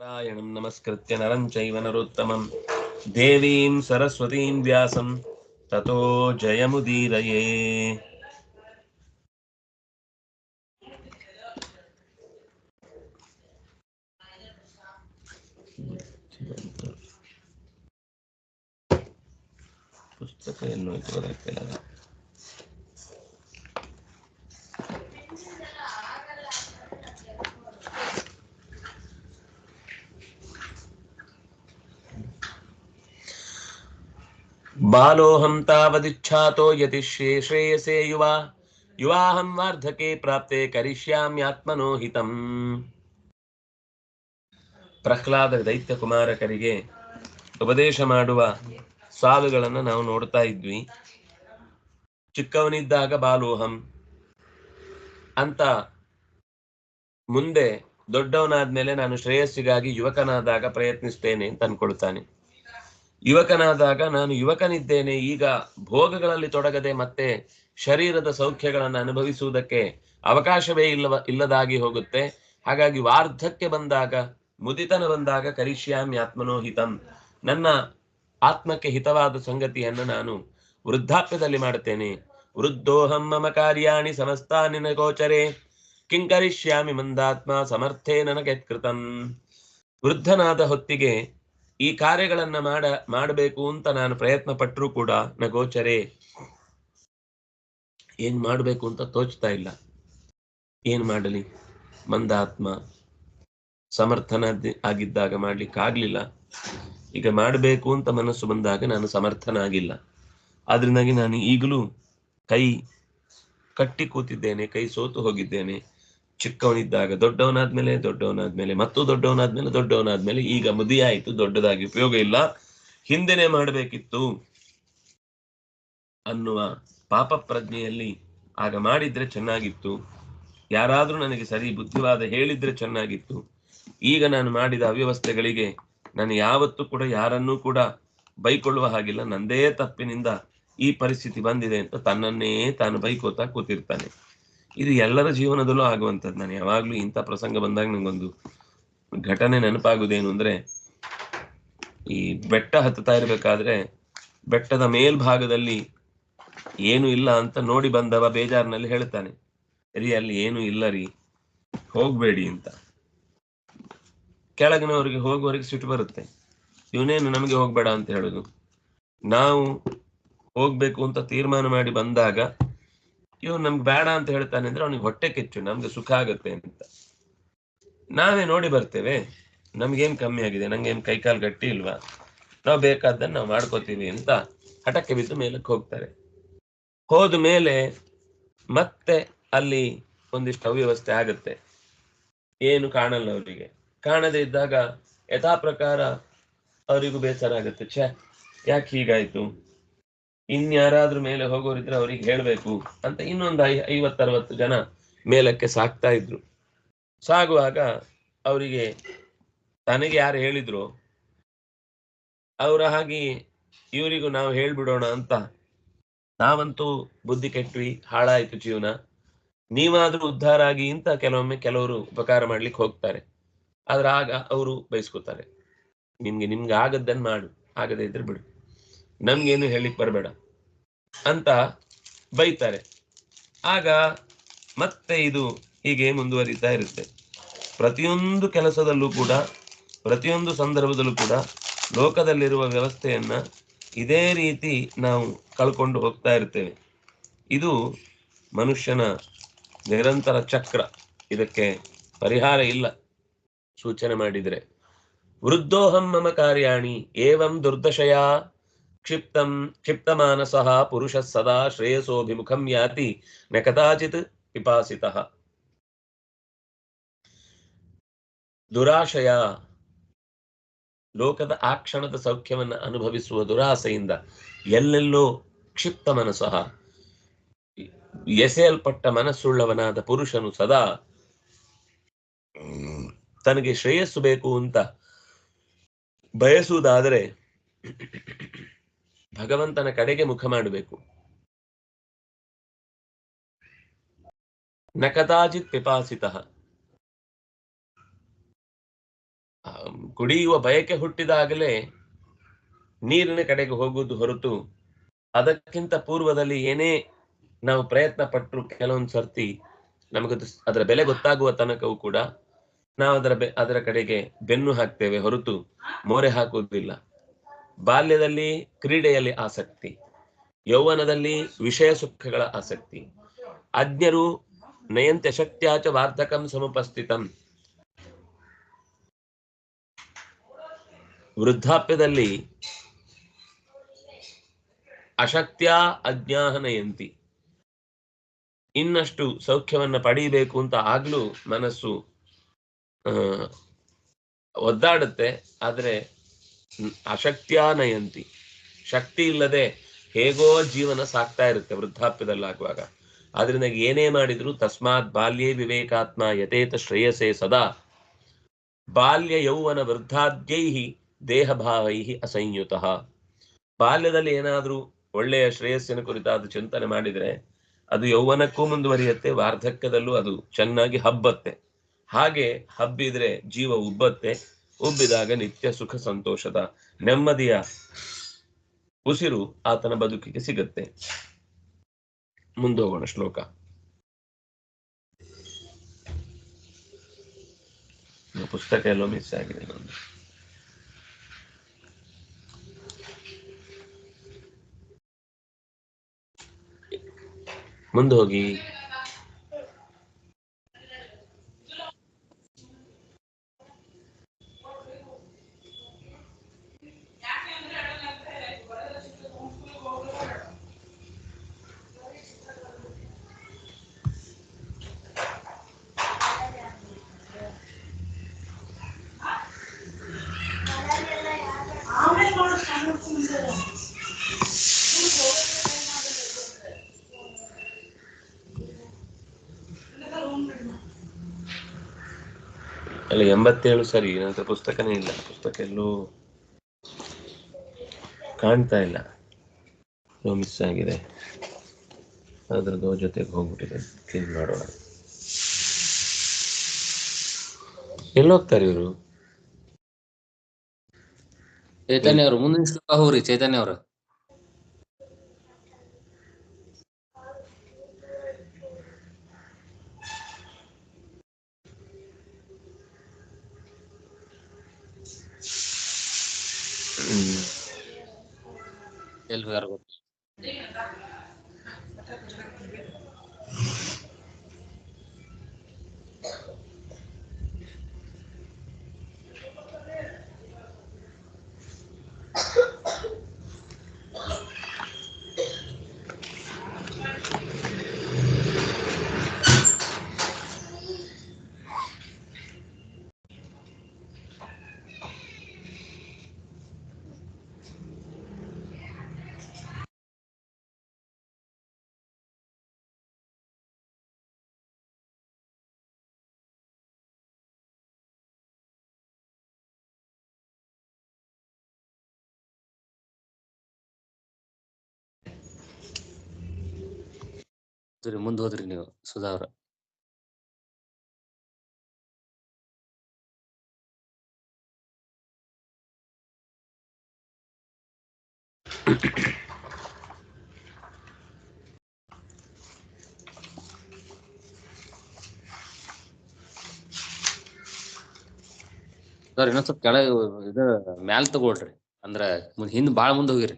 ನಾರಾಯಣಂ ನಮಸ್ಕೃತ್ಯ ನರಂ ಚೈವ ನರೋತ್ತಮಂ ದೇವೀಂ ಸರಸ್ವತೀಂ ವ್ಯಾಸಂ ತಥೋ ಜಯಮುದೀರಯೇ ಪುಸ್ತಕ ಎಲ್ಲೋ ಇದು ಬರೋಕ್ಕಿಲ್ಲ ಬಾಲೋಹಂ ತಾವದಿಚ್ಛಾತೋ ಯತಿ ಶ್ರೇಯಸೇ ಯುವ. ಯುವಾಹಂ ವಾರ್ಧಕೆ ಪ್ರಾಪ್ತೆ ಕರಿಷ್ಯಾಮ್ಯಾತ್ಮನೋಹಿತಂ ಪ್ರಹ್ಲಾದ ದೈತ್ಯ ಕುಮಾರಕರಿಗೆ ಉಪದೇಶ ಮಾಡುವ ಸಾಲುಗಳನ್ನ ನಾವು ನೋಡ್ತಾ ಇದ್ವಿ. ಚಿಕ್ಕವನಿದ್ದಾಗ ಬಾಲೋಹಂ. ಅಂತ ಮುಂದೆ ದೊಡ್ಡವನಾದ್ಮೇಲೆ ನಾನು ಶ್ರೇಯಸ್ಸಿಗಾಗಿ ಯುವಕನಾದಾಗ ಪ್ರಯತ್ನಿಸ್ತೇನೆ ಅಂತ ಅನ್ಕೊಳ್ತಾನೆ. ಯುವಕನಾದಾಗ ನಾನು ಯುವಕನಿದ್ದೇನೆ, ಈಗ ಭೋಗಗಳಲ್ಲಿ ತೊಡಗದೆ ಮತ್ತೆ ಶರೀರದ ಸೌಖ್ಯಗಳನ್ನು ಅನುಭವಿಸುವುದಕ್ಕೆ ಅವಕಾಶವೇ ಇಲ್ಲವ, ಇಲ್ಲದಾಗಿ ಹೋಗುತ್ತೆ. ಹಾಗಾಗಿ ವಾರ್ಧಕ್ಯ ಬಂದಾಗ, ಮುದಿತನ ಬಂದಾಗ ಕರಿಷ್ಯಾಮಿ ಆತ್ಮನೋ ಹಿತಂ ನನ್ನ ಆತ್ಮಕ್ಕೆ ಹಿತವಾದ ಸಂಗತಿಯನ್ನು ನಾನು ವೃದ್ಧಾಪ್ಯದಲ್ಲಿ ಮಾಡುತ್ತೇನೆ. ವೃದ್ಧೋಹಂ ಮಮ ಕಾರ್ಯಾಣಿ ಸಮಸ್ತಾನಿನ ಗೋಚರೆ. ಕಿಂಕರಿಷ್ಯಾಮಿ ಮಂದಾತ್ಮ ಸಮರ್ಥೇ ನನಗೆ ಕೃತಂ. ವೃದ್ಧನಾದ ಹೊತ್ತಿಗೆ ಈ ಕಾರ್ಯಗಳನ್ನ ಮಾಡ, ಮಾಡಬೇಕು ಅಂತ ನಾನು ಪ್ರಯತ್ನ ಪಟ್ಟರೂ ಕೂಡ ನಗೋಚರೆ ಏನ್ ಮಾಡಬೇಕು ಅಂತ ತೋಚ್ತಾ ಇಲ್ಲ. ಏನ್ ಮಾಡಲಿ? ಮಂದಾತ್ಮ ಸಮರ್ಥನ ಆಗಿದ್ದಾಗ ಮಾಡ್ಲಿಕ್ಕಾಗ್ಲಿಲ್ಲ ಈಗ ಮಾಡಬೇಕು ಅಂತ ಮನಸ್ಸು ಬಂದಾಗ ನಾನು ಸಮರ್ಥನ ಆಗಿಲ್ಲ ಆದ್ರಿಂದಾಗಿ ನಾನು ಈಗಲೂ ಕೈ ಕಟ್ಟಿ ಕೂತಿದ್ದೇನೆ, ಕೈ ಸೋತು ಹೋಗಿದ್ದೇನೆ. ಚಿಕ್ಕವನಿದ್ದಾಗ ದೊಡ್ಡವನಾದ್ಮೇಲೆ ದೊಡ್ಡವನಾದ್ಮೇಲೆ, ಮತ್ತು ದೊಡ್ಡವನಾದ್ಮೇಲೆ ದೊಡ್ಡವನಾದ್ಮೇಲೆ, ಈಗ ಮುದಿಯಾಯಿತು ದೊಡ್ಡದಾಗಿ ಉಪಯೋಗ ಇಲ್ಲ. ಹಿಂದೆನೆ ಮಾಡಬೇಕಿತ್ತು ಅನ್ನುವ ಪಾಪ ಪ್ರಜ್ಞೆಯಲ್ಲಿ ಆಗ ಮಾಡಿದ್ರೆ ಚೆನ್ನಾಗಿತ್ತು. ಯಾರಾದ್ರೂ ನನಗೆ ಸರಿ ಬುದ್ಧಿವಾದ ಹೇಳಿದ್ರೆ ಚೆನ್ನಾಗಿತ್ತು. ಈಗ ನಾನು ಮಾಡಿದ ಅವ್ಯವಸ್ಥೆಗಳಿಗೆ ನಾನು ಯಾವತ್ತೂ ಕೂಡ ಯಾರನ್ನೂ ಕೂಡ ಬೈಕೊಳ್ಳುವ ಹಾಗಿಲ್ಲ. ನಂದೇ ತಪ್ಪಿನಿಂದ ಈ ಪರಿಸ್ಥಿತಿ ಬಂದಿದೆ ಅಂತ ತನ್ನನ್ನೇ ತಾನು ಬೈಕೋತಾ ಕೂತಿರ್ತಾನೆ. ಇದು ಎಲ್ಲರ ಜೀವನದಲ್ಲೂ ಆಗುವಂಥದ್ದು. ನಾನು ಯಾವಾಗಲೂ ಇಂಥ ಪ್ರಸಂಗ ಬಂದಾಗ ನಂಗೊಂದು ಘಟನೆ ನೆನಪಾಗುವುದೇನು ಅಂದರೆ, ಈ ಬೆಟ್ಟ ಹತ್ತುತ್ತಾ ಇರಬೇಕಾದ್ರೆ ಬೆಟ್ಟದ ಮೇಲ್ಭಾಗದಲ್ಲಿ ಏನು ಇಲ್ಲ ಅಂತ ನೋಡಿ ಬಂದವ ಬೇಜಾರಿನಲ್ಲಿ ಹೇಳ್ತಾನೆ ರೀ, ಅಲ್ಲಿ ಏನು ಇಲ್ಲ ರೀ, ಹೋಗ್ಬೇಡಿ ಅಂತ. ಕೆಳಗಿನವರಿಗೆ ಹೋಗುವವರಿಗೆ ಸಿಟ್ಟು ಬರುತ್ತೆ. ಇವನೇನು ನಮಗೆ ಹೋಗ್ಬೇಡ ಅಂತ ಹೇಳುದು. ನಾವು ಹೋಗ್ಬೇಕು ಅಂತ ತೀರ್ಮಾನ ಮಾಡಿ ಬಂದಾಗ ಇವನು ನಮ್ಗೆ ಬೇಡ ಅಂತ ಹೇಳ್ತಾನೆ ಅಂದ್ರೆ ಅವನಿಗೆ ಹೊಟ್ಟೆ ಕೆಚ್ಚು, ನಮ್ಗೆ ಸುಖ ಆಗುತ್ತೆ ಅಂತ. ನಾವೇ ನೋಡಿ ಬರ್ತೇವೆ, ನಮ್ಗೇನ್ ಕಮ್ಮಿ ಆಗಿದೆ, ನಂಗೇನ್ ಕೈಕಾಲು ಗಟ್ಟಿ ಇಲ್ವಾ? ನಾವು ಬೇಕಾದ್ದನ್ನ ನಾವು ಮಾಡ್ಕೋತೀವಿ ಅಂತ ಹಠಕ್ಕೆ ಬಿದ್ದು ಮೇಲಕ್ಕೆ ಹೋಗ್ತಾರೆ. ಹೋದ ಮೇಲೆ ಮತ್ತೆ ಅಲ್ಲಿ ಒಂದಿಷ್ಟು ಅವ್ಯವಸ್ಥೆ ಆಗುತ್ತೆ. ಏನು ಕಾಣಲ್ಲ ಅವರಿಗೆ. ಕಾಣದೇ ಇದ್ದಾಗ ಯಥಾ ಪ್ರಕಾರ ಅವರಿಗೂ ಬೇಸರ ಆಗುತ್ತೆ, ಛೆ, ಯಾಕೆ ಹೀಗಾಯ್ತು? ಇನ್ಯಾರಾದ್ರೂ ಮೇಲೆ ಹೋಗೋರಿದ್ರೆ ಅವ್ರಿಗೆ ಹೇಳ್ಬೇಕು ಅಂತ ಇನ್ನೊಂದು ಐ ಐವತ್ತರವತ್ತು ಜನ ಮೇಲಕ್ಕೆ ಸಾಕ್ತಾ ಇದ್ರು. ಸಾಗುವಾಗ ಅವರಿಗೆ ತನಗೆ ಯಾರು ಹೇಳಿದ್ರು, ಅವರ ಹಾಗೆ ಇವರಿಗೂ ನಾವು ಹೇಳ್ಬಿಡೋಣ ಅಂತ. ನಾವಂತೂ ಬುದ್ಧಿ ಕೆಟ್ವಿ, ಹಾಳಾಯ್ತು ಜೀವನ. ನೀವಾದ್ರೂ ಉದ್ಧಾರ ಆಗಿ ಅಂತ ಕೆಲವೊಮ್ಮೆ ಕೆಲವರು ಉಪಕಾರ ಮಾಡ್ಲಿಕ್ಕೆ ಹೋಗ್ತಾರೆ. ಆದ್ರೆ ಆಗ ಅವರು ಬಯಸ್ಕೋತಾರೆ. ನಿಮ್ಗೆ ನಿಮ್ಗೆ ಆಗದ್ದನ್ನು ಮಾಡು, ಆಗದೇ ಇದ್ರೆ ಬಿಡು. ನಮ್ಗೇನು ಹೇಳಿಕ್ ಬರಬೇಡ ಅಂತ ಬೈತಾರೆ. ಆಗ ಮತ್ತೆ ಇದು ಹೀಗೆ ಮುಂದುವರಿತಾ ಇರುತ್ತೆ. ಪ್ರತಿಯೊಂದು ಕೆಲಸದಲ್ಲೂ ಕೂಡ, ಪ್ರತಿಯೊಂದು ಸಂದರ್ಭದಲ್ಲೂ ಕೂಡ ಲೋಕದಲ್ಲಿರುವ ವ್ಯವಸ್ಥೆಯನ್ನ ಇದೇ ರೀತಿ ನಾವು ಕಳ್ಕೊಂಡು ಹೋಗ್ತಾ ಇರ್ತೇವೆ. ಇದು ಮನುಷ್ಯನ ನಿರಂತರ ಚಕ್ರ. ಇದಕ್ಕೆ ಪರಿಹಾರ ಇಲ್ಲ. ಸೂಚನೆ ಮಾಡಿದರೆ, ವೃದ್ಧೋಹಂ ಮಮ ಕಾರ್ಯಾಣಿ ಏವಂ ದುರ್ದಶಯ ಕ್ಷಿಪ್ತಂ ಕ್ಷಿಪ್ತಮಾನಸ ಪುರುಷ ಸದಾ ಶ್ರೇಯಸೋಭಿಮುಖಂ ಯಾತಿ ನ ಕದಾಚಿತ್ ಪಿಪಾಸಿತ ದುರಾಶಯ ಲೋಕದ ಆ ಕ್ಷಣದ ಸೌಖ್ಯವನ್ನು ಅನುಭವಿಸುವ ದುರಾಸೆಯಿಂದ ಎಲ್ಲೆಲ್ಲೋ ಕ್ಷಿಪ್ತ ಮನಸ್ಸಃ ಎಸೆಯಲ್ಪಟ್ಟ ಮನಸ್ಸುಳ್ಳವನಾದ ಪುರುಷನು ಸದಾ ತನಗೆ ಶ್ರೇಯಸ್ಸು ಬೇಕು ಅಂತ ಬಯಸುವುದಾದರೆ ಭಗವಂತನ ಕಡೆಗೆ ಮುಖ ಮಾಡಬೇಕು. ನ ಕದಾಚಿತ್ ಪಿಪಾಸಿತ ಕುಡಿಯುವ ಬಯಕೆ ಹುಟ್ಟಿದಾಗಲೇ ನೀರಿನ ಕಡೆಗೆ ಹೋಗುವುದು ಹೊರತು ಅದಕ್ಕಿಂತ ಪೂರ್ವದಲ್ಲಿ ಏನೇ ನಾವು ಪ್ರಯತ್ನ ಪಟ್ಟರು ಕೆಲವೊಂದು ಸರ್ತಿ ನಮಗೆ ಅದರ ಬೆಲೆ ಗೊತ್ತಾಗುವ ತನಕವೂ ಕೂಡ ನಾವು ಅದರ ಅದರ ಕಡೆಗೆ ಬೆನ್ನು ಹಾಕ್ತೇವೆ ಹೊರತು ಮೋರೆ ಹಾಕುವುದಿಲ್ಲ. ಬಾಲ್ಯದಲ್ಲಿ, ಕ್ರೀಡೆಯಲ್ಲಿ ಆಸಕ್ತಿ, ಯೌವನದಲ್ಲಿ ವಿಷಯ ಸುಖಗಳ ಆಸಕ್ತಿ. ಅಜ್ಞರು ನಯಂತೆ ಶಕ್ತ್ಯಾಚ ವಾರ್ಧಕಂ ಸಮುಪಸ್ಥಿತಂ. ವೃದ್ಧಾಪ್ಯದಲ್ಲಿ ಅಶಕ್ತ್ಯ ಅಜ್ಞಾಹ ನಯಂತಿ. ಇನ್ನಷ್ಟು ಸೌಖ್ಯವನ್ನ ಪಡೆಯಬೇಕು ಅಂತ ಆಗ್ಲೂ ಮನಸ್ಸು ಒದ್ದಾಡುತ್ತೆ. ಆದ್ರೆ ಅಶಕ್ತ್ಯ ನಯಂತಿ ಶಕ್ತಿ ಇಲ್ಲದೆ ಹೇಗೋ ಜೀವನ ಸಾಕ್ತಾ ಇರುತ್ತೆ ವೃದ್ಧಾಪ್ಯದಲ್ಲಾಗುವಾಗ. ಆದ್ರಿಂದ ಏನೇ ಮಾಡಿದ್ರು ತಸ್ಮಾತ್ ಬಾಲ್ಯೇ ವಿವೇಕಾತ್ಮ ಯಥೇತ ಶ್ರೇಯಸೇ ಸದಾ. ಬಾಲ್ಯ ಯೌವನ ವೃದ್ಧಾದ್ಯೈ ದೇಹಭಾವೈ ಅಸಂಯುತಃ. ಬಾಲ್ಯದಲ್ಲಿ ಏನಾದ್ರೂ ಒಳ್ಳೆಯ ಶ್ರೇಯಸ್ಸಿನ ಕುರಿತಾದ ಚಿಂತನೆ ಮಾಡಿದ್ರೆ ಅದು ಯೌವನಕ್ಕೂ ಮುಂದುವರಿಯುತ್ತೆ, ವಾರ್ಧಕ್ಯದಲ್ಲೂ ಅದು ಚೆನ್ನಾಗಿ ಹಬ್ಬತ್ತೆ. ಹಾಗೆ ಹಬ್ಬಿದ್ರೆ ಜೀವ ಉಬ್ಬತ್ತೆ ಉಬ್ಬಿದಾಗ ನಿತ್ಯ ಸುಖ ಸಂತೋಷದ ನೆಮ್ಮದಿಯ ಉಸಿರು ಆತನ ಬದುಕಿಗೆ ಸಿಗುತ್ತೆ. ಮುಂದೋಗೋಣ ಶ್ಲೋಕ. ಪುಸ್ತಕ ಎಲ್ಲೋ ಮಿಸ್ ಆಗಿದೆ ನಂದು. ಮುಂದೆ ಹೋಗಿ ಅಲ್ಲ, ಎಂಬತ್ತೇಳು ಸರಿ ನನ್ನ ಪುಸ್ತಕನೇ ಇಲ್ಲ. ಪುಸ್ತಕ ಎಲ್ಲೂ ಕಾಣ್ತಾ ಇಲ್ಲ. ಮಿಸ್ ಆಗಿದೆ. ಅದ್ರದ್ದು ಜೊತೆಗೆ ಹೋಗ್ಬಿಟ್ಟಿದೆ. ಕ್ಲೀನ್ ಮಾಡೋಣ. ಎಲ್ಲೋಗ್ತಾರೆ ಇವರು? ಚೈತನ್ಯ ಅವರು, ಮುಂದಿನ ಶ್ಲೋಕ ಹೋಗ್ರಿ, ಚೈತನ್ಯ ಅವ್ರ. ಎಲ್ಲಿ ಹೋಗ್ಯಾರ ಮುಂದ್ ಹೋದ್ರಿ ನೀವು, ಸುಧಾ ಅವ್ರ. ಸರ್, ಇನ್ನೊಂದ್ ಸ್ವಲ್ಪ ಕೆಳಗೆ ಇದ ಮ್ಯಾಲ್ ತಗೊಳ್ರಿ, ಅಂದ್ರ ಮುಂದ್ ಹಿಂದ್ ಬಾಳ ಮುಂದ್ ಹೋಗಿರಿ.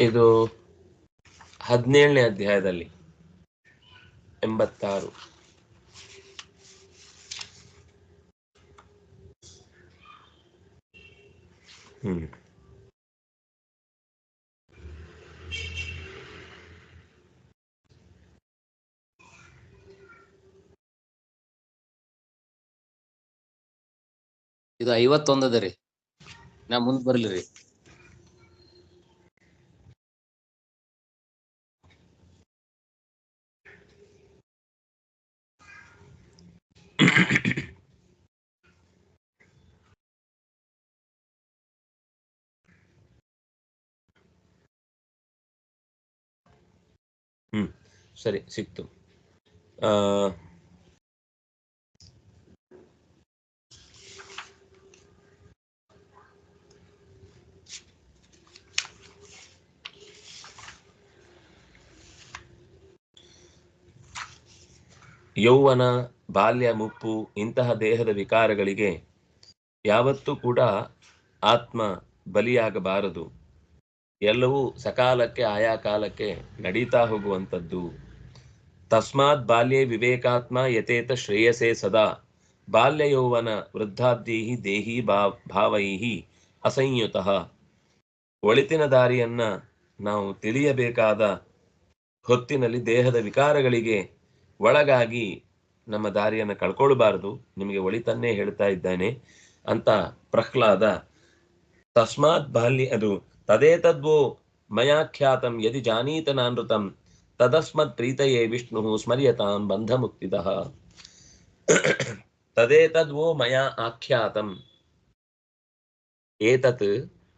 ಇದು ಹದಿನೇಳನೇ ಅಧ್ಯಾಯದಲ್ಲಿ ಎಂಬತ್ತಾರು. ಹ್ಮ್. ಇದು ಐವತ್ತೊಂದದ ರೀ. ನಾ ಮುಂದ್ ಹ್ಮ್ ಸರಿ ಸಿಕ್ತು. ಯೌವನ ಬಾಲ್ಯ ಮುಪ್ಪು ಇಂತಹ ದೇಹದ ವಿಕಾರಗಳಿಗೆ ಯಾವತ್ತೂ ಕೂಡ ಆತ್ಮ ಬಲಿಯಾಗಬಾರದು. ಎಲ್ಲವೂ ಸಕಾಲಕ್ಕೆ, ಆಯಾ ಕಾಲಕ್ಕೆ ನಡೀತಾ ಹೋಗುವಂಥದ್ದು. ತಸ್ಮಾತ್ ಬಾಲ್ಯೇ ವಿವೇಕಾತ್ಮ ಯಥೇತ ಶ್ರೇಯಸೇ ಸದಾ. ಬಾಲ್ಯ ಯೌವನ ವೃದ್ಧಾಬ್ಧೀಹಿ ದೇಹಿ ಭಾ, ಭಾವೈಹಿ ಅಸಂಯುತಃ. ಒಳಿತಿನ ದಾರಿಯನ್ನ ನಾವು ತಿಳಿಯಬೇಕಾದ ಹೊತ್ತಿನಲ್ಲಿ ದೇಹದ ವಿಕಾರಗಳಿಗೆ ಒಳಗಾಗಿ ನಮ್ಮ ದಾರಿಯನ್ನು ಕಳ್ಕೊಳ್ಬಾರದು. ನಿಮಗೆ ಒಳಿತನ್ನೇ ಹೇಳ್ತಾ ಇದ್ದಾನೆ ಅಂತ ಪ್ರಹ್ಲಾದ. ತಸ್ಮಾತ್ ಬಾಲ್ಯ, ಅದು ತದೇತದ್ವೋ ಮಯಾಖ್ಯಾತಂ ಯದಿ ಜಾನೀತ ನಾನೃತಂ ತದಸ್ಮತ್ ಪ್ರೀತಯೇ ವಿಷ್ಣು ಸ್ಮರ್ಯತಾಂ ಬಂಧ ಮುಕ್ತಿದ ತದೇತದ್ವೋ ಮಯಾ ಆಖ್ಯಾತಂ ಏತತ್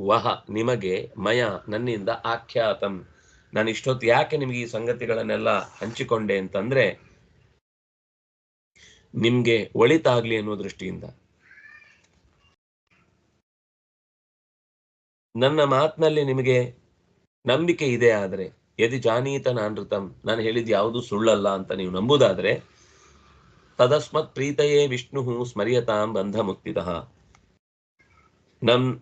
ವಹ ನಿಮಗೆ ಮಯ ನನ್ನಿಂದ ಆಖ್ಯಾತಂ ನಾನು ಇಷ್ಟೊತ್ತು ಯಾಕೆ ನಿಮಗೆ ಈ ಸಂಗತಿಗಳನ್ನೆಲ್ಲ ಹಂಚಿಕೊಂಡೆ ಅಂತಂದ್ರೆ, ನಿಮ್ಗೆ ಒಳಿತಾಗ್ಲಿ ಅನ್ನೋ ದೃಷ್ಟಿಯಿಂದ. ನನ್ನ ಮಾತಿನಲ್ಲಿ ನಿಮಗೆ ನಂಬಿಕೆ ಇದೆ ಆದರೆ, ಯದಿ ಜಾನೀತ ನಾನೃತಂ ನಾನು ಹೇಳಿದ ಯಾವುದು ಸುಳ್ಳಲ್ಲ ಅಂತ ನೀವು ನಂಬುದಾದ್ರೆ, ತದಸ್ಮತ್ ಪ್ರೀತಯೇ ವಿಷ್ಣು ಸ್ಮರಿಯತಾಂ ಬಂಧ ಮುಕ್ತಿದ ನನ್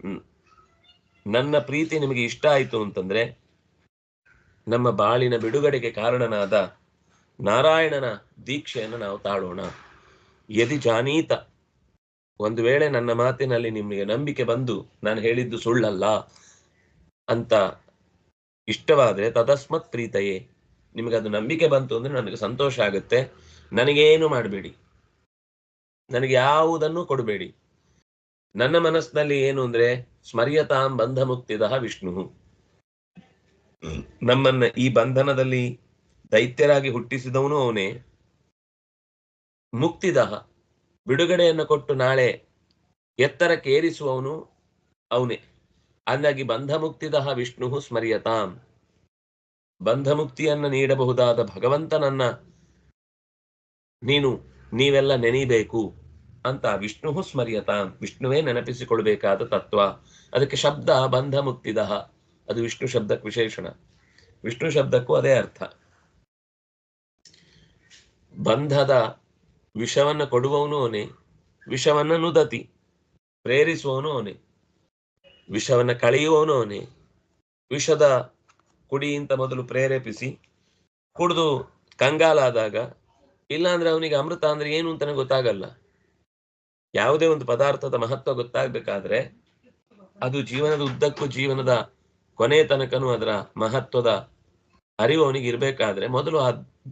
ನನ್ನ ಪ್ರೀತಿ ನಿಮಗೆ ಇಷ್ಟ ಆಯಿತು ಅಂತಂದ್ರೆ, ನಮ್ಮ ಬಾಳಿನ ಬಿಡುಗಡೆಗೆ ಕಾರಣನಾದ ನಾರಾಯಣನ ದೀಕ್ಷೆಯನ್ನು ನಾವು ತಾಳೋಣ. ಯದಿ ಜಾನೀತ ಒಂದು ವೇಳೆ ನನ್ನ ಮಾತಿನಲ್ಲಿ ನಿಮಗೆ ನಂಬಿಕೆ ಬಂದು ನಾನು ಹೇಳಿದ್ದು ಸುಳ್ಳಲ್ಲ ಅಂತ ಇಷ್ಟವಾದ್ರೆ ತದಸ್ಮತ್ ಪ್ರೀತಯೇ. ನಿಮಗೆ ಅದು ನಂಬಿಕೆ ಬಂತು ಅಂದ್ರೆ ನನಗೆ ಸಂತೋಷ ಆಗುತ್ತೆ. ನನಗೇನು ಮಾಡಬೇಡಿ. ನನಗೆ ಯಾವುದನ್ನು ಕೊಡಬೇಡಿ. ನನ್ನ ಮನಸ್ಸಿನಲ್ಲಿ ಏನು ಅಂದ್ರೆ ಸ್ಮರ್ಯತಾಂ ಬಂಧ ಮುಕ್ತಿದಃ ವಿಷ್ಣು. ನಮ್ಮನ್ನ ಈ ಬಂಧನದಲ್ಲಿ ದೈತ್ಯರಾಗಿ ಹುಟ್ಟಿಸಿದವನು ಅವನೇ. ಮುಕ್ತಿದಹ ಬಿಡುಗಡೆಯನ್ನು ಕೊಟ್ಟು ನಾಳೆ ಎತ್ತರಕ್ಕೆ ಏರಿಸುವವನು ಅವನೇ. ಅಂದಾಗಿ ಬಂಧ ಮುಕ್ತಿದಹ ವಿಷ್ಣು ಸ್ಮರ್ಯತಾಂ. ಬಂಧ ಮುಕ್ತಿಯನ್ನ ನೀಡಬಹುದಾದ ಭಗವಂತನನ್ನ ನೀನು ನೀವೆಲ್ಲ ನೆನೀಬೇಕು ಅಂತ ವಿಷ್ಣು ಸ್ಮರಿಯತಾಂ. ವಿಷ್ಣುವೇ ನೆನಪಿಸಿಕೊಳ್ಬೇಕಾದ ತತ್ವ. ಅದಕ್ಕೆ ಶಬ್ದ ಬಂಧ ಮುಕ್ತಿದಃ ಅದು ವಿಷ್ಣು ಶಬ್ದಕ್ಕೆ ವಿಶೇಷಣ. ವಿಷ್ಣು ಶಬ್ದಕ್ಕೂ ಅದೇ ಅರ್ಥ. ಬಂಧದ ವಿಷವನ್ನ ಕೊಡುವವನು ಅವನೇ, ವಿಷವನ್ನ ನುದತಿ, ಪ್ರೇರಿಸುವವನು ಅವನೇ, ವಿಷವನ್ನ ಕಳೆಯುವವನು ಅವನೇ, ವಿಷದ ಕುಡಿಯಿಂದ ಮೊದಲು ಪ್ರೇರೇಪಿಸಿ, ಕುಡಿದು ಕಂಗಾಲಾದಾಗ, ಇಲ್ಲಾಂದ್ರೆ ಅವನಿಗೆ ಅಮೃತ ಅಂದ್ರೆ ಏನು ಅಂತಾನೆ ಗೊತ್ತಾಗಲ್ಲ. ಯಾವುದೇ ಒಂದು ಪದಾರ್ಥದ ಮಹತ್ವ ಗೊತ್ತಾಗ್ಬೇಕಾದ್ರೆ, ಅದು ಜೀವನದ ಉದ್ದಕ್ಕೂ ಜೀವನದ ಕೊನೆಯ ತನಕನೂ ಅದರ ಮಹತ್ವದ ಅರಿವು ಅವನಿಗೆ ಇರ್ಬೇಕಾದ್ರೆ ಮೊದಲು ಆ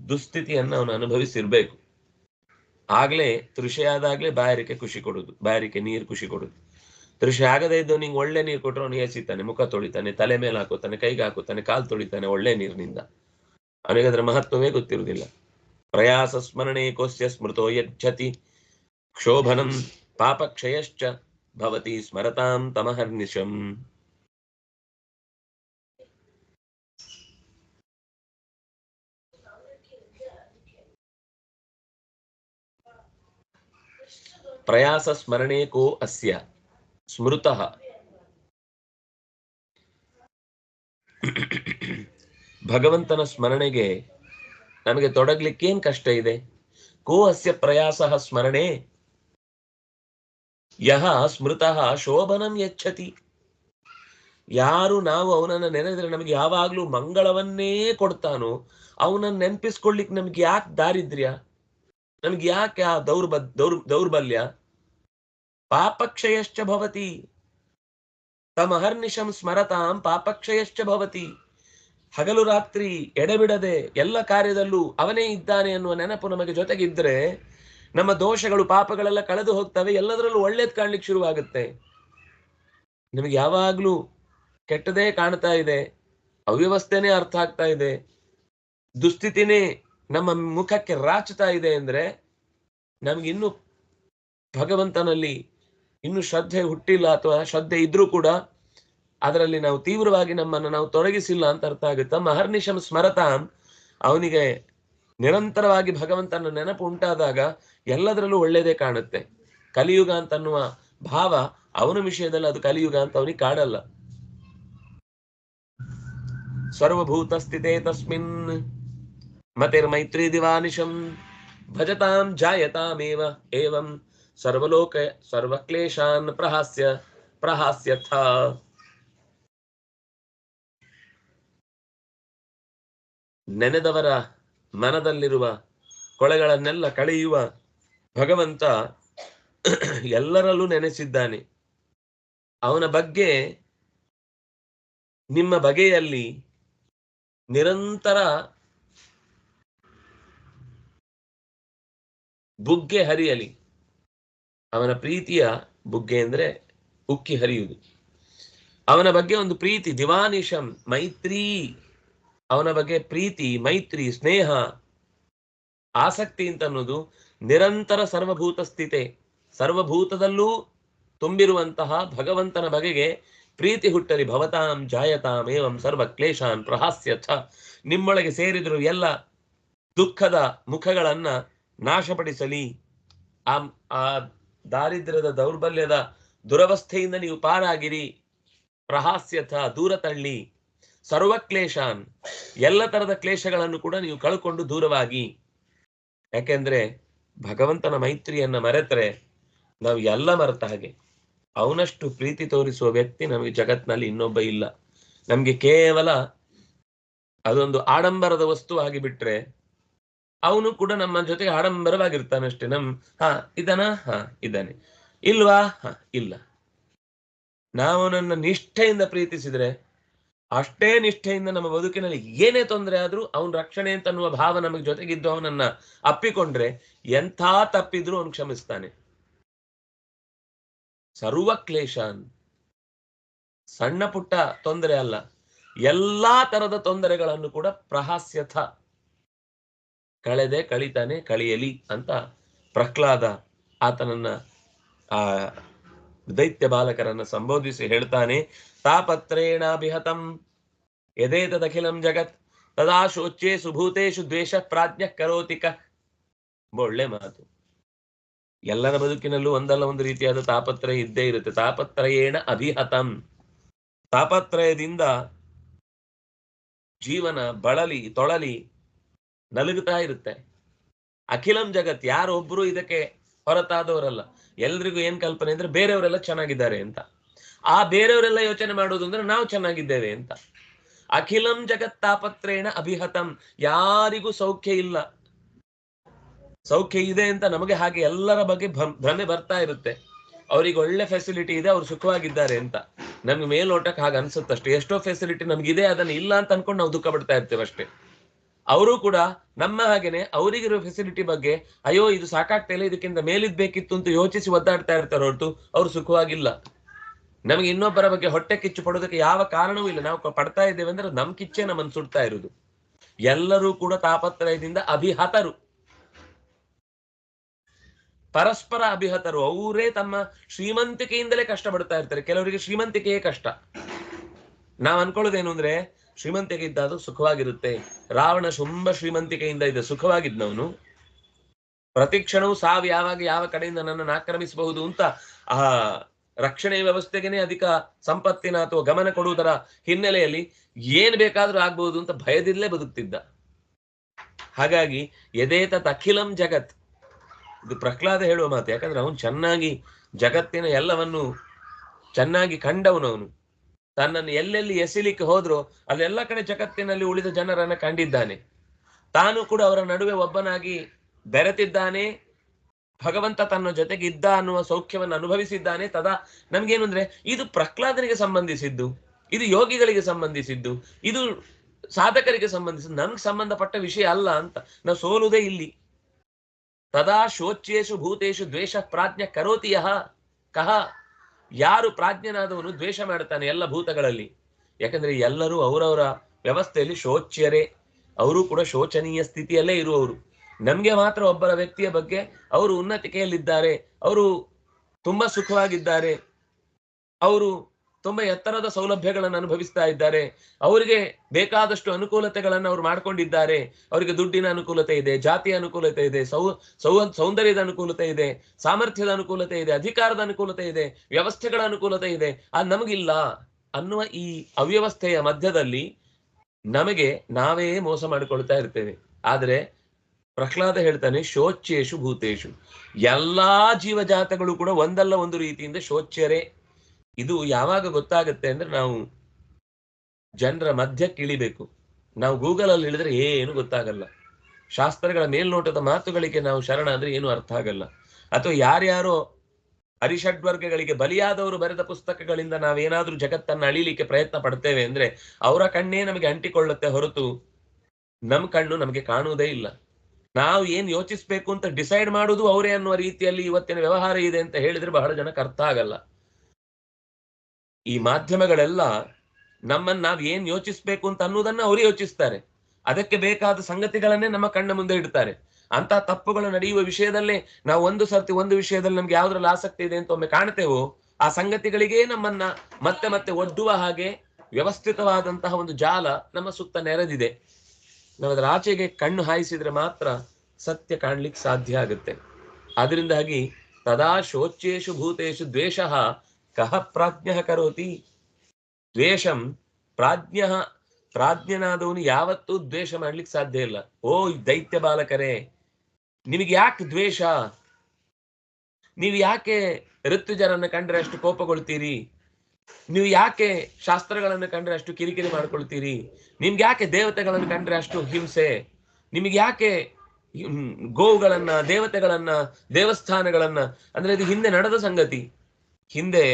ದುಸ್ಥಿತಿಯನ್ನ ಅವನು ಅನುಭವಿಸಿರ್ಬೇಕು. ಆಗ್ಲೇ ತೃಷೆ ಆದಾಗ್ಲೇ ಬಾಯಾರಿಕೆ ಖುಷಿ ಕೊಡುದು ಬಾಯಾರಿಕೆ ನೀರು ಖುಷಿ ಕೊಡುದು. ತೃಷೆ ಆಗದೇ ಇದ್ದವನಿಗೆ ಒಳ್ಳೆ ನೀರು ಕೊಟ್ಟರೆ ಅವನು ಎಸಿತಾನೆ ಮುಖ ತೊಳಿತಾನೆ, ತಲೆ ಮೇಲೆ ಹಾಕೋತಾನೆ, ಕೈಗೆ ಹಾಕೋತಾನೆ, ಕಾಲು ತೊಳಿತಾನೆ ಒಳ್ಳೆ ನೀರಿನಿಂದ. ಅವನಿಗೆ ಅದರ ಮಹತ್ವವೇ ಗೊತ್ತಿರುವುದಿಲ್ಲ. ಪ್ರಯಾಸ ಸ್ಮರಣೆ ಕೋಸ್ಯ ಸ್ಮೃತೋ ಯಜ್ಜತಿ ಕ್ಷೋಭನಂ ಪಾಪಕ್ಷಯಶ್ಚ ಭವತಿ ಸ್ಮರತಾಂ ತಮಹರ್ನಿಶಂ. ಪ್ರಯಾಸ ಸ್ಮರಣೆ ಕೋ ಅಸ್ಯ. ಸ್ಮೃತಃ. ಭಗವಂತನ ಸ್ಮರಣೆಗೆ ನಮಗೆ ತೊಡಗ್ಲಿಕ್ಕೆ ಏನ್ ಕಷ್ಟ ಇದೆ? ಕೋ ಅಸ್ಯ ಪ್ರಯಾಸ ಸ್ಮರಣೆ. ಯಹ ಸ್ಮೃತಃ ಶೋಭನಂ ಯಚ್ಚತಿ ಯಾರು ನಾವು ಅವನನ್ನ ನೆನೆದ್ರೆ ನಮಗೆ ಯಾವಾಗ್ಲೂ ಮಂಗಳವನ್ನೇ ಕೊಡ್ತಾನೋ, ಅವನನ್ನ ನೆನಪಿಸ್ಕೊಳ್ಲಿಕ್ಕೆ ನಮ್ಗೆ ಯಾಕೆ ದಾರಿದ್ರ್ಯ? ನಮ್ಗೆ ಯಾಕೆ ಆ ದೌರ್ಬ ದೌರ್ ದೌರ್ಬಲ್ಯ? ಪಾಪಕ್ಷಯಶ್ಚ ಭವತಿ. ತಮಹರ್ನಿಶಂ ಸ್ಮರತಾಂ ಪಾಪಕ್ಷಯಶ್ಚ ಭವತಿ. ಹಗಲು ರಾತ್ರಿ ಎಡೆಬಿಡದೆ ಎಲ್ಲ ಕಾರ್ಯದಲ್ಲೂ ಅವನೇ ಇದ್ದಾನೆ ಅನ್ನುವ ನೆನಪು ನಮಗೆ ಜೊತೆಗಿದ್ರೆ ನಮ್ಮ ದೋಷಗಳು, ಪಾಪಗಳೆಲ್ಲ ಕಳೆದು ಹೋಗ್ತವೆ, ಎಲ್ಲದರಲ್ಲೂ ಒಳ್ಳೇದ್ ಕಾಣ್ಲಿಕ್ಕೆ ಶುರುವಾಗುತ್ತೆ. ನಿಮಗೆ ಯಾವಾಗ್ಲೂ ಕೆಟ್ಟದೇ ಕಾಣ್ತಾ ಇದೆ, ಅವ್ಯವಸ್ಥೆನೇ ಅರ್ಥ ಆಗ್ತಾ ಇದೆ, ದುಸ್ಥಿತಿನೇ ನಮ್ಮ ಮುಖಕ್ಕೆ ರಾಚುತ್ತಾ ಇದೆ ಅಂದ್ರೆ ನಮ್ಗೆ ಇನ್ನು ಭಗವಂತನಲ್ಲಿ ಇನ್ನು ಶ್ರದ್ಧೆ ಹುಟ್ಟಿಲ್ಲ ಅಥವಾ ಶ್ರದ್ಧೆ ಇದ್ರೂ ಕೂಡ ಅದರಲ್ಲಿ ನಾವು ತೀವ್ರವಾಗಿ ನಮ್ಮನ್ನು ನಾವು ತೊಡಗಿಸಿಲ್ಲ ಅಂತ ಅರ್ಥ ಆಗುತ್ತೆ? ಮಹರ್ನಿಶಂ ಸ್ಮರತಾಂ. ಅವನಿಗೆ ನಿರಂತರವಾಗಿ ಭಗವಂತನ ನೆನಪು ಉಂಟಾದಾಗ ಎಲ್ಲದರಲ್ಲೂ ಒಳ್ಳೇದೇ ಕಾಣುತ್ತೆ. ಕಲಿಯುಗ ಅಂತನ್ನುವ ಭಾವ ಅವನ ವಿಷಯದಲ್ಲಿ ಅದು ಕಲಿಯುಗ ಅಂತ ಅವನಿಗೆ ಕಾಡಲ್ಲ. ಸರ್ವಭೂತ ಸ್ಥಿತೇ ತಸ್ಮಿನ್ ಮತಿರ್ಮೈತ್ರಿ ದಿವಾನಿಶಂ ಭಜತಾಂ ಜಾಯತಾಮೇವ ಏವಂ ಸರ್ವಲೋಕ ಸರ್ವಕ್ಲೇಶಾನ್ ಪ್ರಹಾಸ್ಯ, ಪ್ರಹಾಸ್ಯಥ. ನೆನೆದವರ ಮನದಲ್ಲಿರುವ ಕೊಳೆಗಳನ್ನೆಲ್ಲ ಕಳೆಯುವ ಭಗವಂತ ಎಲ್ಲರಲ್ಲೂ ನೆನೆಸಿದ್ದಾನೆ. ಅವನ ಬಗ್ಗೆ ನಿಮ್ಮ ಬಗೆಯಲ್ಲಿ ನಿರಂತರ ಬುಗ್ಗೆ ಹರಿಯಲಿ. ಅವನ ಪ್ರೀತಿಯ ಬುಗ್ಗೆ ಅಂದ್ರೆ ಉಕ್ಕಿ ಹರಿಯುವುದು. ಅವನ ಬಗ್ಗೆ ಒಂದು ಪ್ರೀತಿ, ದಿವಾನಿಶಂ, ಮೈತ್ರಿ. ಅವನ ಬಗ್ಗೆ ಪ್ರೀತಿ, ಮೈತ್ರಿ, ಸ್ನೇಹ, ಆಸಕ್ತಿ ಅಂತ ಅನ್ನೋದು ನಿರಂತರ ಸರ್ವಭೂತ ಸ್ಥಿತಿ ಸರ್ವಭೂತದಲ್ಲೂ ತುಂಬಿರುವಂತಹ ಭಗವಂತನ ಬಗೆಗೆ ಪ್ರೀತಿ ಹುಟ್ಟಲಿ ಭವತಾಂ ಜಾಯತಾಂ ಏವಂ ಸರ್ವ ಕ್ಲೇಶಾನ್ ಪ್ರಹಾಸ್ಯಥ. ನಿಮ್ಮೊಳಗೆ ಸೇರಿದ್ರು ಎಲ್ಲ ದುಃಖದ ಮುಖಗಳನ್ನ ನಾಶಪಡಿಸಲಿ. ಆ ಆ ದಾರಿದ್ರ್ಯದ ದೌರ್ಬಲ್ಯದ ದುರವಸ್ಥೆಯಿಂದ ನೀವು ಪಾರಾಗಿರಿ. ಪ್ರಹಾಸ್ಯಥ, ದೂರ ತಳ್ಳಿ. ಸರ್ವಕ್ಲೇಶಾನ್, ಎಲ್ಲ ತರದ ಕ್ಲೇಶಗಳನ್ನು ಕೂಡ ನೀವು ಕಳ್ಕೊಂಡು ದೂರವಾಗಿ. ಯಾಕೆಂದ್ರೆ ಭಗವಂತನ ಮೈತ್ರಿಯನ್ನ ಮರೆತರೆ ನಾವು ಎಲ್ಲ ಮರೆತ ಹಾಗೆ. ಅವನಷ್ಟು ಪ್ರೀತಿ ತೋರಿಸುವ ವ್ಯಕ್ತಿ ನಮಗೆ ಜಗತ್ನಲ್ಲಿ ಇನ್ನೊಬ್ಬ ಇಲ್ಲ. ನಮ್ಗೆ ಕೇವಲ ಅದೊಂದು ಆಡಂಬರದ ವಸ್ತು ಆಗಿ ಬಿಟ್ರೆ ಅವನು ಕೂಡ ನಮ್ಮ ಜೊತೆಗೆ ಆಡಂಬರವಾಗಿರ್ತಾನಷ್ಟೇ. ನಮ್, ಹಾ, ಇದನ? ಹಾ, ಇದ್ದಾನೆ. ಇಲ್ವಾ? ಹಾ, ಇಲ್ಲ. ನಾವು ನನ್ನ ನಿಷ್ಠೆಯಿಂದ ಪ್ರೀತಿಸಿದ್ರೆ, ಅಷ್ಟೇ ನಿಷ್ಠೆಯಿಂದ ನಮ್ಮ ಬದುಕಿನಲ್ಲಿ ಏನೇ ತೊಂದರೆ ಆದ್ರೂ ಅವನ ರಕ್ಷಣೆ ಅಂತ ಅನ್ನುವ ಭಾವ ನಮಗೆ ಜೊತೆಗಿದ್ದು ಅವನನ್ನ ಅಪ್ಪಿಕೊಂಡ್ರೆ ಎಂಥ ತಪ್ಪಿದ್ರೂ ಅವನು ಕ್ಷಮಿಸ್ತಾನೆ. ಸರ್ವ ಕ್ಲೇಶಾನ್. ಸಣ್ಣ ಪುಟ್ಟ ತೊಂದರೆ ಅಲ್ಲ, ಎಲ್ಲಾ ತರದ ತೊಂದರೆಗಳನ್ನು ಕೂಡ ಪ್ರಹಾಸ್ಯಥ. ಕಳೆದೆ, ಕಳಿತಾನೆ, ಕಳಿಯಲಿ ಅಂತ ಪ್ರಹ್ಲಾದ ಆತನನ್ನ, ಆ, ದೈತ್ಯ ಬಾಲಕರನ್ನ ಸಂಬೋಧಿಸಿ ಹೇಳ್ತಾನೆ ತಾಪತ್ರೇಣಾಭಿಹತಂ ಯದೇತದಖಿಲಂ ಜಗತ್, ತದಾ ಶೋಚ್ಯೇ ಸುಭೂತೇಶು ದ್ವೇಷ ಪ್ರಾಜ್ಞ ಕರೋತಿಕ ಒಳ್ಳೆ ಮಾತು. ಎಲ್ಲರ ಬದುಕಿನಲ್ಲೂ ಒಂದಲ್ಲ ಒಂದು ರೀತಿಯಾದ ತಾಪತ್ರಯ ಇದ್ದೇ ಇರುತ್ತೆ. ತಾಪತ್ರಯೇಣ ಅಭಿಹತಂ. ತಾಪತ್ರಯದಿಂದ ಜೀವನ ಬಳಲಿ, ತೊಳಲಿ ನಲುಗುತ್ತಾ ಇರುತ್ತೆ. ಅಖಿಲಂ ಜಗತ್ ಯಾರೊಬ್ರು ಇದಕ್ಕೆ ಹೊರತಾದವರಲ್ಲ. ಎಲ್ರಿಗೂ ಏನ್ ಕಲ್ಪನೆ ಅಂದ್ರೆ ಬೇರೆಯವರೆಲ್ಲ ಚೆನ್ನಾಗಿದ್ದಾರೆ ಅಂತ. ಆ ಬೇರೆಯವರೆಲ್ಲ ಯೋಚನೆ ಮಾಡೋದು ಅಂದ್ರೆ ನಾವು ಚೆನ್ನಾಗಿದ್ದೇವೆ ಅಂತ. ಅಖಿಲಂ ಜಗತ್ ತಾಪತ್ರೇಣ ಅಭಿಹತಂ. ಯಾರಿಗೂ ಸೌಖ್ಯ ಇಲ್ಲ. ಸೌಖ್ಯ ಇದೆ ಅಂತ ನಮಗೆ ಹಾಗೆ ಎಲ್ಲರ ಬಗ್ಗೆ ಭ್ರಮ್- ಬರ್ತಾ ಇರುತ್ತೆ. ಅವ್ರಿಗೆ ಒಳ್ಳೆ ಫೆಸಿಲಿಟಿ ಇದೆ, ಅವ್ರು ಸುಖವಾಗಿದ್ದಾರೆ ಅಂತ. ನಮ್ಗೆ ಮೇಲ್ನೋಟಕ್ಕೆ ಹಾಗೆ ಅನ್ಸುತ್ತಷ್ಟೇ. ಎಷ್ಟೋ ಫೆಸಿಲಿಟಿ ನಮ್ಗಿದೆ, ಅದನ್ನ ಇಲ್ಲ ಅಂತ ಅನ್ಕೊಂಡು ನಾವು ದುಃಖ ಪಡ್ತಾ ಇರ್ತೇವೆ ಅಷ್ಟೇ ಅವರು ಕೂಡ ನಮ್ಮ ಹಾಗೆನೆ ಅವರಿಗಿರುವ ಫೆಸಿಲಿಟಿ ಬಗ್ಗೆ, ಅಯ್ಯೋ, ಇದು ಸಾಕಾಗ್ತಾ ಇಲ್ಲ, ಇದಕ್ಕಿಂತ ಮೇಲಿದ್ ಬೇಕಿತ್ತು ಅಂತ ಯೋಚಿಸಿ ಒದ್ದಾಡ್ತಾ ಇರ್ತಾರೆ ಹೊರತು ಅವ್ರು ಸುಖವಾಗಿಲ್ಲ. ನಮಗೆ ಇನ್ನೊಬ್ಬರ ಬಗ್ಗೆ ಹೊಟ್ಟೆ ಕಿಚ್ಚು ಪಡೋದಕ್ಕೆ ಯಾವ ಕಾರಣವೂ ಇಲ್ಲ. ನಾವು ಪಡ್ತಾ ಇದ್ದೇವೆ ಅಂದ್ರೆ ನಮ್ ಕಿಚ್ಚೆ ನಮ್ಮ ಸುಡ್ತಾ ಇರುವುದು. ಎಲ್ಲರೂ ಕೂಡ ತಾಪತ್ರಯದಿಂದ ಅಭಿಹತರು. ಪರಸ್ಪರ ಅಭಿಹತರು. ಅವರೇ ತಮ್ಮ ಶ್ರೀಮಂತಿಕೆಯಿಂದಲೇ ಕಷ್ಟ ಪಡ್ತಾ ಇರ್ತಾರೆ. ಕೆಲವರಿಗೆ ಶ್ರೀಮಂತಿಕೆಯೇ ಕಷ್ಟ. ನಾವ್ ಅನ್ಕೊಳ್ಳೋದೇನು ಅಂದ್ರೆ ಶ್ರೀಮಂತಿಕೆ ಇದ್ದಾದ್ರು ಸುಖವಾಗಿರುತ್ತೆ. ರಾವಣ ಶುಂಭ ಶ್ರೀಮಂತಿಕೆಯಿಂದ ಇದ್ದ ಸುಖವಾಗಿದ್ನವನು. ಪ್ರತಿ ಕ್ಷಣವೂ ಸಾವು ಯಾವಾಗ ಯಾವ ಕಡೆಯಿಂದ ನನ್ನನ್ನು ಆಕ್ರಮಿಸಬಹುದು ಅಂತ ಆ ರಕ್ಷಣೆ ವ್ಯವಸ್ಥೆಗೆನೆ ಅಧಿಕ ಸಂಪತ್ತಿನ ಅಥವಾ ಗಮನ ಕೊಡುವುದರ ಹಿನ್ನೆಲೆಯಲ್ಲಿ ಏನ್ ಬೇಕಾದ್ರೂ ಆಗ್ಬಹುದು ಅಂತ ಭಯದಿಂದಲೇ ಬದುಕ್ತಿದ್ದ. ಹಾಗಾಗಿ ಎದೇತ ತಖಿಲಂ ಜಗತ್. ಇದು ಪ್ರಹ್ಲಾದ ಹೇಳುವ ಮಾತು, ಯಾಕಂದ್ರೆ ಅವನು ಚೆನ್ನಾಗಿ ಜಗತ್ತಿನ ಎಲ್ಲವನ್ನು ಚೆನ್ನಾಗಿ ಕಂಡವನವನು. ತನ್ನನ್ನು ಎಲ್ಲೆಲ್ಲಿ ಎಸಿಲಿಕ್ಕೆ ಹೋದ್ರು ಅಲ್ಲೆಲ್ಲ ಕಡೆ ಜಗತ್ತಿನಲ್ಲಿ ಉಳಿದ ಜನರನ್ನ ಕಂಡಿದ್ದಾನೆ. ತಾನು ಕೂಡ ಅವರ ನಡುವೆ ಒಬ್ಬನಾಗಿ ಬೆರೆತಿದ್ದಾನೆ. ಭಗವಂತ ತನ್ನ ಜೊತೆಗೆ ಇದ್ದ ಅನ್ನುವ ಸೌಖ್ಯವನ್ನು ಅನುಭವಿಸಿದ್ದಾನೆ. ತದಾ ನಮ್ಗೇನು ಅಂದ್ರೆ ಇದು ಪ್ರಹ್ಲಾದನಿಗೆ ಸಂಬಂಧಿಸಿದ್ದು, ಇದು ಯೋಗಿಗಳಿಗೆ ಸಂಬಂಧಿಸಿದ್ದು, ಇದು ಸಾಧಕರಿಗೆ ಸಂಬಂಧಿಸಿದ್ದು, ನನ್ಗೆ ಸಂಬಂಧಪಟ್ಟ ವಿಷಯ ಅಲ್ಲ ಅಂತ ನಾವು ಸೋಲುವುದೇ ಇಲ್ಲಿ. ತದಾ ಶೋಚ್ಯೇಶು ಭೂತೇಶು ದ್ವೇಷ ಪ್ರಾಜ್ಞ ಯಹ ಕಹ ಯಾರು ಪ್ರಾಜ್ಞನಾದವನು ದ್ವೇಷ ಮಾಡುತ್ತಾನೆ ಎಲ್ಲ ಭೂತಗಳಲ್ಲಿ. ಯಾಕಂದ್ರೆ ಎಲ್ಲರೂ ಅವರವರ ವ್ಯವಸ್ಥೆಯಲ್ಲಿ ಶೋಚ್ಯರೇ. ಅವರು ಕೂಡ ಶೋಚನೀಯ ಸ್ಥಿತಿಯಲ್ಲೇ ಇರುವವರು. ನಮ್ಗೆ ಮಾತ್ರ ಒಬ್ಬರ ವ್ಯಕ್ತಿಯ ಬಗ್ಗೆ ಅವರು ಉನ್ನತಿಕೆಯಲ್ಲಿದ್ದಾರೆ. ಅವರು ತುಂಬಾ ಸುಖವಾಗಿದ್ದಾರೆ. ಅವರು ತುಂಬಾ ಎತ್ತರದ ಸೌಲಭ್ಯಗಳನ್ನು ಅನುಭವಿಸ್ತಾ ಇದ್ದಾರೆ. ಅವರಿಗೆ ಬೇಕಾದಷ್ಟು ಅನುಕೂಲತೆಗಳನ್ನು ಅವ್ರು ಮಾಡ್ಕೊಂಡಿದ್ದಾರೆ. ಅವರಿಗೆ ದುಡ್ಡಿನ ಅನುಕೂಲತೆ ಇದೆ, ಜಾತಿಯ ಅನುಕೂಲತೆ ಇದೆ, ಸೌ ಸೌ, ಸೌಂದರ್ಯದ ಅನುಕೂಲತೆ ಇದೆ, ಸಾಮರ್ಥ್ಯದ ಅನುಕೂಲತೆ ಇದೆ, ಅಧಿಕಾರದ ಅನುಕೂಲತೆ ಇದೆ, ವ್ಯವಸ್ಥೆಗಳ ಅನುಕೂಲತೆ ಇದೆ. ಆ ನಮಗಿಲ್ಲ ಅನ್ನುವ ಈ ಅವ್ಯವಸ್ಥೆಯ ಮಧ್ಯದಲ್ಲಿ ನಮಗೆ ನಾವೇ ಮೋಸ ಮಾಡಿಕೊಳ್ತಾ ಇರ್ತೇವೆ. ಆದರೆ ಪ್ರಹ್ಲಾದ ಹೇಳ್ತಾನೆ ಶೋಚ್ಯೇಶು ಭೂತೇಶು ಎಲ್ಲಾ ಜೀವಜಾತಗಳು ಕೂಡ ಒಂದಲ್ಲ ಒಂದು ರೀತಿಯಿಂದ ಶೋಚ್ಯರೇ ಇದು ಯಾವಾಗ ಗೊತ್ತಾಗುತ್ತೆ ಅಂದ್ರೆ ನಾವು ಜನರ ಮಧ್ಯಕ್ಕೆ ಇಳಿಬೇಕು ನಾವು ಗೂಗಲ್ ಅಲ್ಲಿ ಇಳಿದ್ರೆ ಏನು ಗೊತ್ತಾಗಲ್ಲ. ಶಾಸ್ತ್ರಗಳ ಮೇಲ್ನೋಟದ ಮಾತುಗಳಿಗೆ ನಾವು ಶರಣ ಅಂದ್ರೆ ಏನು ಅರ್ಥ ಆಗಲ್ಲ. ಅಥವಾ ಯಾರ್ಯಾರೋ ಅರಿಷಡ್ವರ್ಗಗಳಿಗೆ ಬಲಿಯಾದವರು ಬರೆದ ಪುಸ್ತಕಗಳಿಂದ ನಾವೇನಾದ್ರೂ ಜಗತ್ತನ್ನ ಅಳಿಲಿಕ್ಕೆ ಪ್ರಯತ್ನ ಪಡ್ತೇವೆ ಅಂದ್ರೆ ಅವರ ಕಣ್ಣೇ ನಮಗೆ ಅಂಟಿಕೊಳ್ಳುತ್ತೆ ಹೊರತು ನಮ್ ಕಣ್ಣು ನಮಗೆ ಕಾಣುವುದೇ ಇಲ್ಲ. ನಾವು ಏನ್ ಯೋಚಿಸ್ಬೇಕು ಅಂತ ಡಿಸೈಡ್ ಮಾಡುವುದು ಅವರೇ ಅನ್ನುವ ರೀತಿಯಲ್ಲಿ ಇವತ್ತಿನ ವ್ಯವಹಾರ ಇದೆ ಅಂತ ಹೇಳಿದ್ರೆ ಬಹಳ ಜನಕ್ಕೆ ಅರ್ಥ ಆಗಲ್ಲ. ಈ ಮಾಧ್ಯಮಗಳೆಲ್ಲ ನಮ್ಮನ್ನ ನಾವ್ ಏನ್ ಯೋಚಿಸ್ಬೇಕು ಅಂತ ಅನ್ನೋದನ್ನ ಅವರು ಯೋಚಿಸ್ತಾರೆ. ಅದಕ್ಕೆ ಬೇಕಾದ ಸಂಗತಿಗಳನ್ನೇ ನಮ್ಮ ಕಣ್ಣ ಮುಂದೆ ಇಡ್ತಾರೆ. ಅಂತ ತಪ್ಪುಗಳು ನಡೆಯುವ ವಿಷಯದಲ್ಲೇ ನಾವು ಒಂದು ಸರ್ತಿ ಒಂದು ವಿಷಯದಲ್ಲಿ ನಮ್ಗೆ ಯಾವ್ದ್ರಲ್ಲಿ ಆಸಕ್ತಿ ಇದೆ ಅಂತ ಒಮ್ಮೆ ಕಾಣ್ತೇವೋ, ಆ ಸಂಗತಿಗಳಿಗೇ ನಮ್ಮನ್ನ ಮತ್ತೆ ಮತ್ತೆ ಒಡ್ಡುವ ಹಾಗೆ ವ್ಯವಸ್ಥಿತವಾದಂತಹ ಒಂದು ಜಾಲ ನಮ್ಮ ಸುತ್ತ ನೆರೆದಿದೆ. ನಾವು ಅದರ ಆಚೆಗೆ ಕಣ್ಣು ಹಾಯಿಸಿದ್ರೆ ಮಾತ್ರ ಸತ್ಯ ಕಾಣ್ಲಿಕ್ಕೆ ಸಾಧ್ಯ ಆಗುತ್ತೆ. ಅದರಿಂದಾಗಿ ತದಾ ಶೋಚ್ಯೇಶು ಭೂತೇಶು ದ್ವೇಷ ಕಹ ಪ್ರಾಜ್ಞ ಕರೋತಿ. ದ್ವೇಷಂ ಪ್ರಾಜ್ಞ ಪ್ರಾಜ್ಞನಾದವನು ಯಾವತ್ತೂ ದ್ವೇಷ ಮಾಡ್ಲಿಕ್ಕೆ ಸಾಧ್ಯ ಇಲ್ಲ. ಓ ದೈತ್ಯ ಬಾಲಕರೇ, ನಿಮಗೆ ಯಾಕೆ ದ್ವೇಷ? ನೀವು ಯಾಕೆ ಋತುಜರನ್ನ ಕಂಡ್ರೆ ಅಷ್ಟು ಕೋಪಗೊಳ್ತೀರಿ? ನೀವು ಯಾಕೆ ಶಾಸ್ತ್ರಗಳನ್ನು ಕಂಡ್ರೆ ಅಷ್ಟು ಕಿರಿಕಿರಿ ಮಾಡ್ಕೊಳ್ತೀರಿ? ನಿಮ್ಗೆ ಯಾಕೆ ದೇವತೆಗಳನ್ನು ಕಂಡ್ರೆ ಅಷ್ಟು ಹಿಂಸೆ? ನಿಮಗೆ ಯಾಕೆ ಗೋವುಗಳನ್ನ, ದೇವತೆಗಳನ್ನ, ದೇವಸ್ಥಾನಗಳನ್ನ, ಅಂದ್ರೆ ಇದು ಹಿಂದೆ ನಡೆದ ಸಂಗತಿ. ಹಿಂದೆ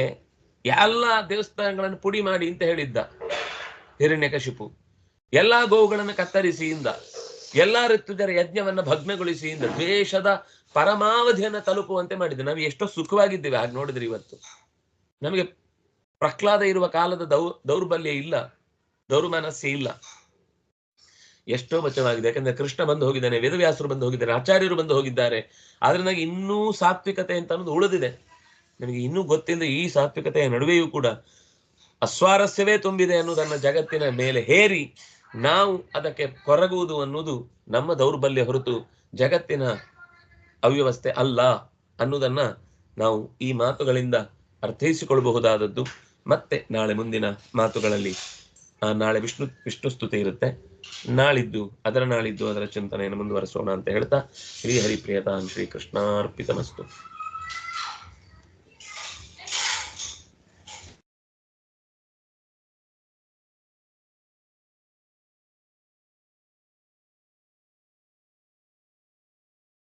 ಎಲ್ಲ ದೇವಸ್ಥಾನಗಳನ್ನು ಪುಡಿ ಮಾಡಿ ಅಂತ ಹೇಳಿದ್ದ ಹಿರಣ್ಯಕಶಿಪು ಎಲ್ಲಾ ಗೋವುಗಳನ್ನು ಕತ್ತರಿಸಿಯಿಂದ ಎಲ್ಲಾ ಋತುಜರ ಯಜ್ಞವನ್ನ ಭಗ್ನಗೊಳಿಸಿಯಿಂದ ದ್ವೇಷದ ಪರಮಾವಧಿಯನ್ನು ತಲುಪುವಂತೆ ಮಾಡಿದ್ದೆ ನಾವು ಎಷ್ಟೋ ಸುಖವಾಗಿದ್ದೇವೆ, ಹಾಗೆ ನೋಡಿದ್ರೆ ಇವತ್ತು. ನಮಗೆ ಪ್ರಹ್ಲಾದ ಇರುವ ಕಾಲದ ದೌ, ದೌರ್ಬಲ್ಯ ಇಲ್ಲ ದೌರ್ಮನಸ್ಸೆ ಇಲ್ಲ. ಎಷ್ಟೋ ಬಚವಾಗಿದೆ ಯಾಕಂದ್ರೆ ಕೃಷ್ಣ ಬಂದು ಹೋಗಿದ್ದಾನೆ, ವೇದವ್ಯಾಸರು ಬಂದು ಹೋಗಿದ್ದಾರೆ, ಆಚಾರ್ಯರು ಬಂದು ಹೋಗಿದ್ದಾರೆ. ಆದ್ರೆ ಇನ್ನೂ ಸಾತ್ವಿಕತೆ ಅಂತ ಅನ್ನೋದು ಉಳಿದಿದೆ. ನನಗೆ ಇನ್ನೂ ಗೊತ್ತಿಲ್ಲ ಈ ಸಾತ್ವಿಕತೆಯ ನಡುವೆಯೂ ಕೂಡ ಅಸ್ವಾರಸ್ಯವೇ ತುಂಬಿದೆ ಅನ್ನೋದನ್ನ ಜಗತ್ತಿನ ಮೇಲೆ ಹೇರಿ ನಾವು ಅದಕ್ಕೆ ಕೊರಗುವುದು ಅನ್ನೋದು ನಮ್ಮ ದೌರ್ಬಲ್ಯ ಹೊರತು ಜಗತ್ತಿನ ಅವ್ಯವಸ್ಥೆ ಅಲ್ಲ ಅನ್ನೋದನ್ನ ನಾವು ಈ ಮಾತುಗಳಿಂದ ಅರ್ಥೈಸಿಕೊಳ್ಳಬಹುದಾದದ್ದು. ಮತ್ತೆ ನಾಳೆ ಮುಂದಿನ ಮಾತುಗಳಲ್ಲಿ ನಾಳೆ ವಿಷ್ಣು ವಿಷ್ಣು ಸ್ತುತಿ ಇರುತ್ತೆ. ನಾಳಿದ್ದು, ಅದರ ನಾಳಿದ್ದು, ಅದರ ಚಿಂತನೆಯನ್ನು ಮುಂದುವರೆಸೋಣ ಅಂತ ಹೇಳ್ತಾ, ಶ್ರೀ ಹರಿಪ್ರಿಯತಾನ್ ಶ್ರೀ ಕೃಷ್ಣಾರ್ಪಿತಮಸ್ತು